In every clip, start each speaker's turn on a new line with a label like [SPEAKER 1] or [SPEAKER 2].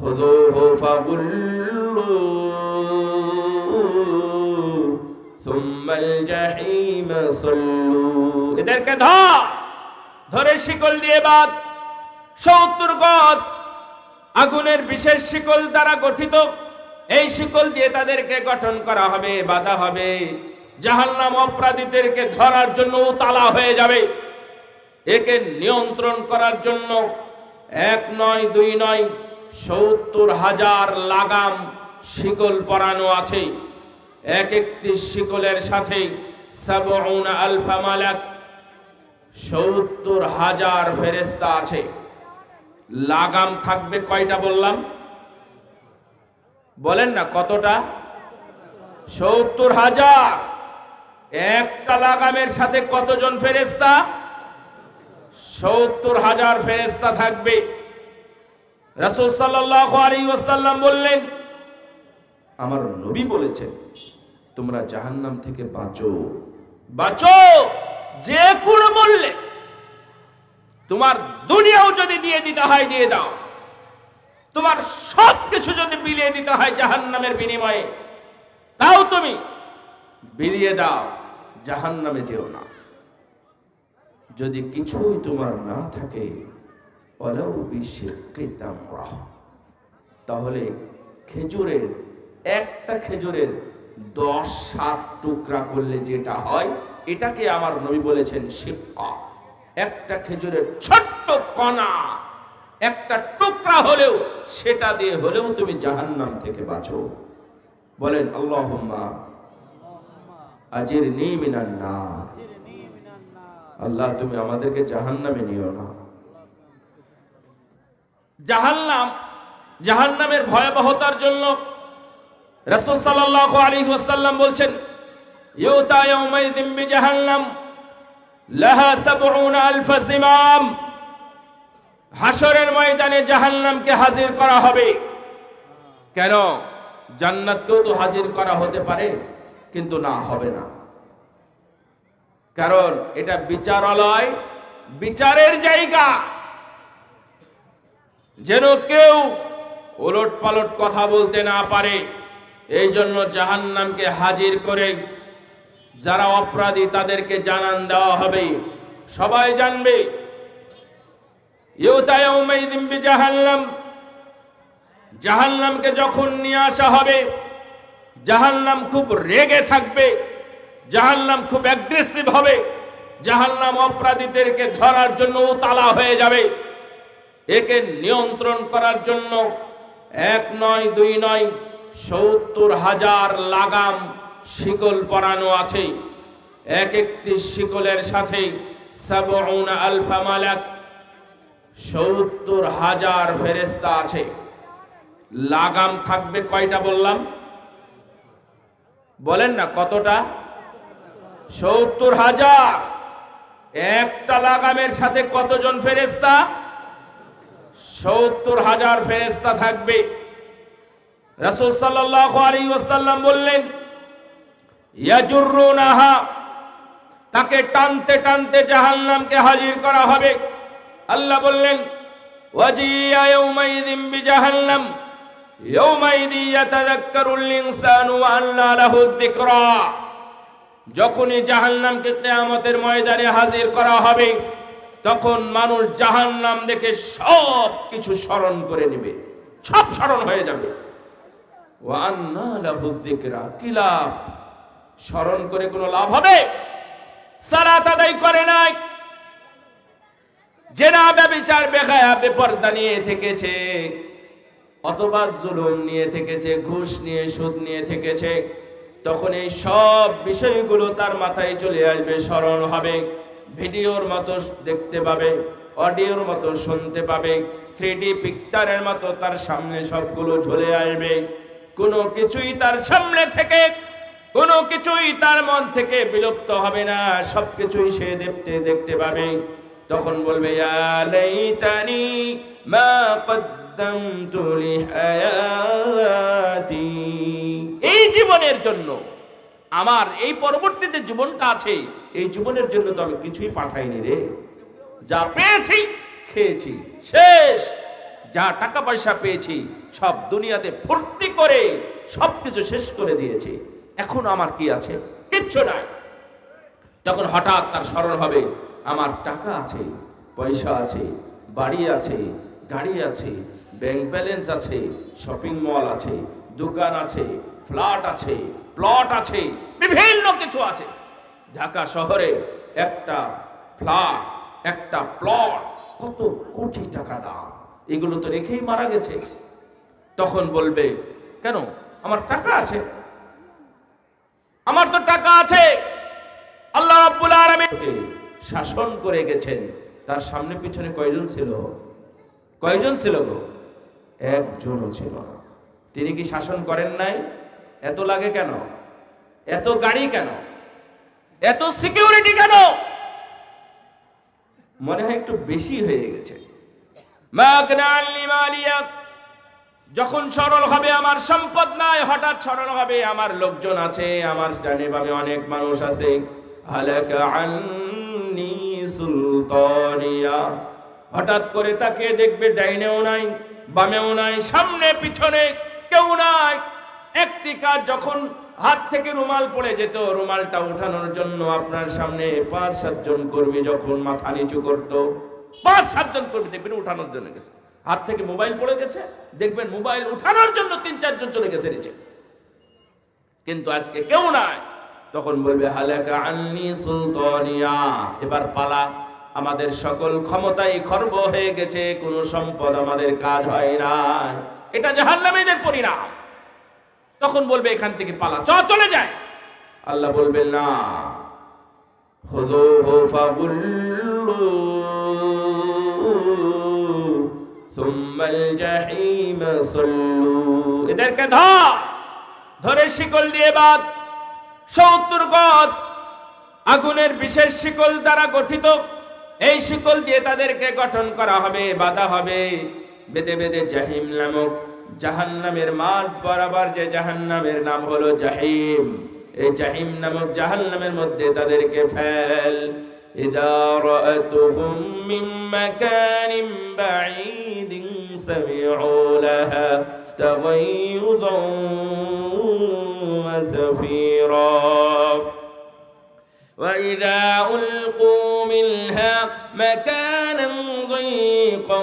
[SPEAKER 1] خذوه فغلوه ثم الجحيم صلوا এদেরকে ধর ধরে শিকল দিয়ে বাদ সত্তর গজ আগুনের বিশেষ শিকল দ্বারা গঠিত এই শিকল দিয়ে তাদেরকে গঠন করা হবে বাধা হবে জাহান্নাম অপরাধীদেরকে ধরার জন্য তালা হয়ে যাবে একে নিয়ন্ত্রণ করার জন্য এক নয় দুই নয় সত্তর হাজার লাগাম শিকল পরানো আছে। এক একটি শিকলের সাথে আলফা মালাক সত্তর হাজার ফেরেস্তা আছে। লাগাম থাকবে কয়টা বললাম? বলেন না, কতটা? সত্তর হাজার। একটা লাগামের সাথে কতজন ফেরেস্তা সত্তর হাজার ফেরেস্তা থাকবে। রাসূল সাল্লাল্লাহু আলাইহি ওয়াসাল্লাম বললেন, আমার নবী বলেছেন, তোমরা জাহান্নাম থেকে বাঁচো। বাঁচো যে কোন মূল্যে। তোমার দুনিয়াও যদি দিয়ে দিতে হয়, দিয়ে দাও। তোমার সব কিছু যদি বিলিয়ে দিতে হয় জাহান্নামের বিনিময়ে, তাও তুমি বিলিয়ে দাও, জাহান্নামে যেও না। যদি কিছুই তোমার না থাকে অলাউ তাহলে খেজুরের একটা খেজুরের দশ সাত টুকরা করলে যেটা হয় এটাকে আমার নবী বলেছেন শিক্ষা একটা খেজুরের ছোট্ট কণা একটা টুকরা হলেও সেটা দিয়ে হলেও তুমি জাহান্নাম থেকে বাঁচো। বলেন আল্লাহুম্মা আজির মিনান না আল্লাহ তুমি আমাদেরকে জাহান্নামে নিও না। জাহান্নাম, জাহান্নামের ভয়াবহতার জন্য রাসূল সাল্লাল্লাহু আলাইহি ওয়াসাল্লাম বলছেন বিজাহান্নাম, লাহা 70 আলফ জিমাম হাসরের ময়দানে জাহান্নামকে হাজির করা হবে। কেন? জান্নাতকেও তো হাজির করা হতে পারে, কিন্তু না, হবে না। কারণ এটা বিচারালয়, বিচারের জায়গা। যেন কেউ ওলট পালট কথা বলতে না পারে। এই জন্য জাহান্নামকে হাজির করে যারা অপরাধী তাদেরকে জানান দেওয়া হবে। সবাই জানবে বিজাহান্নাম, জাহান্নামকে যখন নিয়ে আসা হবে, জাহান্নাম খুব রেগে থাকবে, জাহান্নাম খুব অ্যাগ্রেসিভ হবে, জাহান্নাম অপরাধীদেরকে ধরার জন্য তালা হয়ে যাবে। একে নিয়ন্ত্রণ করার জন্য এক নয়, দুই নয়, সত্তর হাজার লাগাম শিকল পরানো আছে। এক একটি শিকলের সাথে আলফা মালাক সত্তর হাজার ফেরেস্তা আছে। লাগাম থাকবে কয়টা বললাম? বলেন না কতটা? সত্তর হাজার। একটা লাগামের সাথে কতজন ফেরেস্তা সত্তর হাজার ফেরেস্তা থাকবে। রাসূল সাল্লাল্লাহু আলাইহি ওয়াসাল্লাম বললেন, ইয়াজুরুনাহা তাকে টানতে টানতে জাহান্নামকে হাজির করা হবে। আল্লাহ বললেন, ওয়াজিয়া ইয়াউমাইযিন বিজাহান্নাম যিকরা যখনই জাহান্নামকে ময়দানে হাজির করা হবে তখন মানুষ জাহান্নাম দেখে সব কিছু স্মরণ করে নেবে। সব স্মরণ হয়ে যাবে। কি লাভ? স্মরণ করে কোনো লাভ হবে? সালাত আদায় করে নাই। জেনা ব্যবিচার বেখায়া বেপর্দা নিয়ে থেকেছে। অথবা জুলুম নিয়ে থেকেছে, ঘুষ নিয়ে, সুদ নিয়ে থেকেছে। তখন এই সব বিষয়গুলো তার মাথায় চলে আসবে, স্মরণ হবে। ভিডিওর মতো দেখতে পাবে, অডিওর মতো শুনতে পাবে থ্রি পিকচারের মতো তার সামনে সবগুলো ঝুলে আসবে। কোনো কিছুই তার সামনে থেকে, কোনো কিছুই তার মন থেকে বিলুপ্ত হবে না, সবকিছুই সে দেখতে দেখতে পাবে। তখন বলবে মা এই জীবনের জন্য আমার এই পরবর্তীতে জীবনটা আছে, এই জীবনের জন্য তো আমি কিছুই পাঠাইনি রে। যা পেয়েছি, খেয়েছি। শেষ। যা টাকা পয়সা পেয়েছি, সব দুনিয়াতে ফুর্তি করে সব কিছু শেষ করে দিয়েছি। এখন আমার কি আছে? কিচ্ছু নাই। তখন হঠাৎ তার স্মরণ হবে, আমার টাকা আছে, পয়সা আছে, বাড়ি আছে, গাড়ি আছে ব্যাংক ব্যালেন্স আছে শপিং মল আছে, দোকান আছে ফ্ল্যাট আছে প্লট আছে, বিভিন্ন কিছু আছে। ঢাকা শহরে একটা ফ্ল্যাট, একটা প্লট, কত কোটি টাকা দাম। এগুলো তো রেখেই মারা গেছে। তখন বলবে, কেন? আমার টাকা আছে। আমার তো টাকা আছে। আল্লাহ শাসন করে গেছেন। তার সামনে পিছনে কয়জন ছিল? কয়জন ছিল গো? একজনও ছিল তিনি কি শাসন করেন নাই? এত লাগে কেন? এত গাড়ি কেন? এত সিকিউরিটি কেন? মনে হয় একটু বেশি হয়ে গেছে। যখন সরল হবে আমার সম্পদ নাই, হঠাৎ সরল হবে আমার লোকজন আছে, আমার ডানে বামে অনেক মানুষ আছে। হঠাৎ করে তাকে দেখবে ডাইনেও নাই, বামেও নাই, সামনে পিছনে কেউ নাই। একটি কাজ যখন হাত থেকে রুমাল পড়ে যেত, রুমালটা উঠানোর জন্য আপনার সামনে পাঁচ সাতজন কর্মী যখন মাথা নিচু করতো, পাঁচ সাতজন কর্মী দেখবেন উঠানোর জন্য গেছে। হাত থেকে মোবাইল পড়ে গেছে, দেখবেন মোবাইল উঠানোর জন্য তিন চারজন চলে গেছে নিচে। কিন্তু আজকে কেউ নাই। তখন বলবে, হালাকা আন্নি সুলতানিয়া। এবার পালা। আমাদের সকল ক্ষমতাই খর্ব হয়ে গেছে, কোনো সম্পদ আমাদের কাজ হয় না এটা জাহান্নামীদের পরিণাম। তখন বলবে এখান থেকে পালা চ চলে যায় আল্লাহ বলবেন না। এদেরকে ধর ধরে শিকল দিয়ে বাদ সত্তর গজ আগুনের বিশেষ শিকল দ্বারা গঠিত। এই শিকল দিয়ে তাদেরকে গঠন করা হবে বাধা হবে। বেদে বেদে জাহিম নামক জাহান্নামের মাঝ বরাবর যে জাহান্নামের নাম হলো জাহিম এই জাহিম নামক জাহান্নামের মধ্যে তাদেরকে ফেল إذا رأتهم من مكان بعيد سمعوا لها تغيظا وزفيرا وإذا ألقوا منها مكانا ضيقا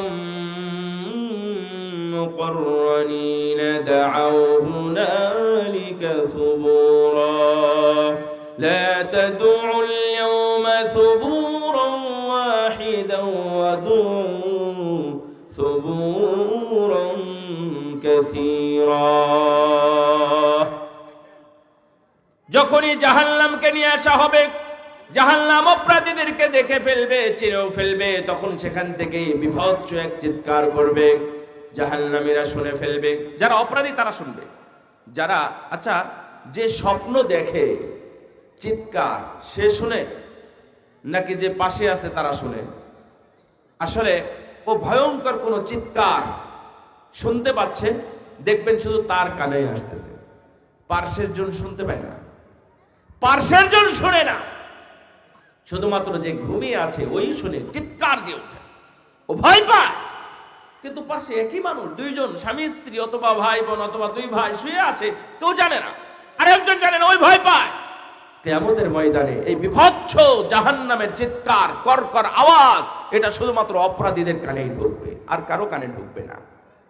[SPEAKER 1] مقرنين دعوا هنالك ثبورا لا تدعوا اليوم ثبورا واحدا وادعوا ثبورا كثيرا যখনই জাহান্নামকে নিয়ে আসা হবে জাহান্নাম অপরাধীদেরকে দেখে ফেলবে চিরেও ফেলবে তখন সেখান থেকে বিভৎস এক চিৎকার করবে জাহান্নামীরা শুনে ফেলবে, যারা অপরাধী তারা শুনবে। যারা আচ্ছা যে স্বপ্ন দেখে, চিৎকার, সে শুনে, নাকি যে পাশে আছে তারা শুনে? আসলে, ও ভয়ঙ্কর কোনো চিৎকার শুনতে পাচ্ছে, দেখবেন শুধু তার কানে আসতেছে। পার্শ্বের জন শুনতে পায় না। পার্শ্বের জন শুনে না। শুধুমাত্র যে ঘুমিয়ে আছে, ওই শুনে, চিৎকার দিয়ে ওঠে। ও ভয় পায়। কিন্তু পাশে একই মানুষ, দুইজন, স্বামী, স্ত্রী, অথবা ভাই বোন, অথবা দুই ভাই শুয়ে আছে, কেউ জানে না। আর একজন জানে না, ওই ভয় পায়। কেয়ামতের ময়দানে এই বিভৎস জাহান্নামের চিৎকার কর আওয়াজ, এটা শুধুমাত্র অপরাধীদের কানেই ঢুকবে, আর কারও কানে ঢুকবে না।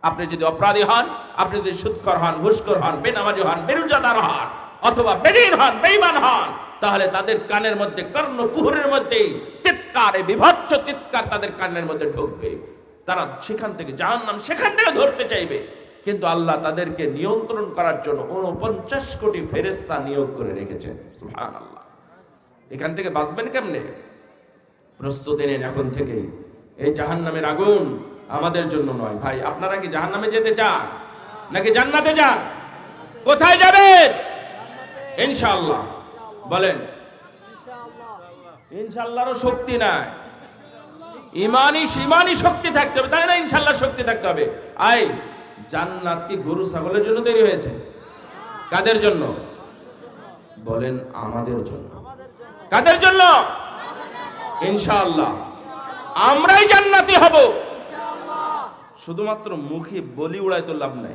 [SPEAKER 1] আপনি যদি অপরাধী হন, আপনি যদি সুৎকর হন ঘুষকর হন, বেনামাজি হন, বেরুজাদার হন, অথবা বেদিন হন বেইমান হন, তাহলে তাদের কানের মধ্যে কর্ণ কুহুরের মধ্যে চিৎকার বিভৎস চিৎকার তাদের কানের মধ্যে ঢুকবে। তারা সেখান থেকে জাহান্নাম সেখান থেকে ধরতে চাইবে। কিন্তু আল্লাহ তাদেরকে নিয়ন্ত্রণ করার জন্য উনপঞ্চাশ কোটি ফেরেস্তা নিয়োগ করে রেখেছেন। সুহান আল্লাহ এখান থেকে বাঁচবেন কেমনে? প্রস্তুতি নেন এখন থেকেই। এই জাহান্নামের আগুন আমাদের জন্য নয়। ভাই আপনারা কি জাহান্নামে যেতে চান? নাকি জান্নাতে যান? কোথায় যাবেন? ইনশাআল্লাহ। বলেন। ইনশাআল্লাহরও শক্তি নাই। ইমানই ইমানই শক্তি থাকতে হবে। তাই না ইনশাআল্লাহ শক্তি থাকতে হবে? আই জান্নাত কি গরু ছাগলের জন্য তৈরি হয়েছে? কাদের জন্য? বলেন আমাদের জন্য। কাদের জন্য? ইনশাআল্লাহ। আমরাই জান্নাতি হব। শুধুমাত্র মুখে বলি উড়ায় তো লাভ নাই।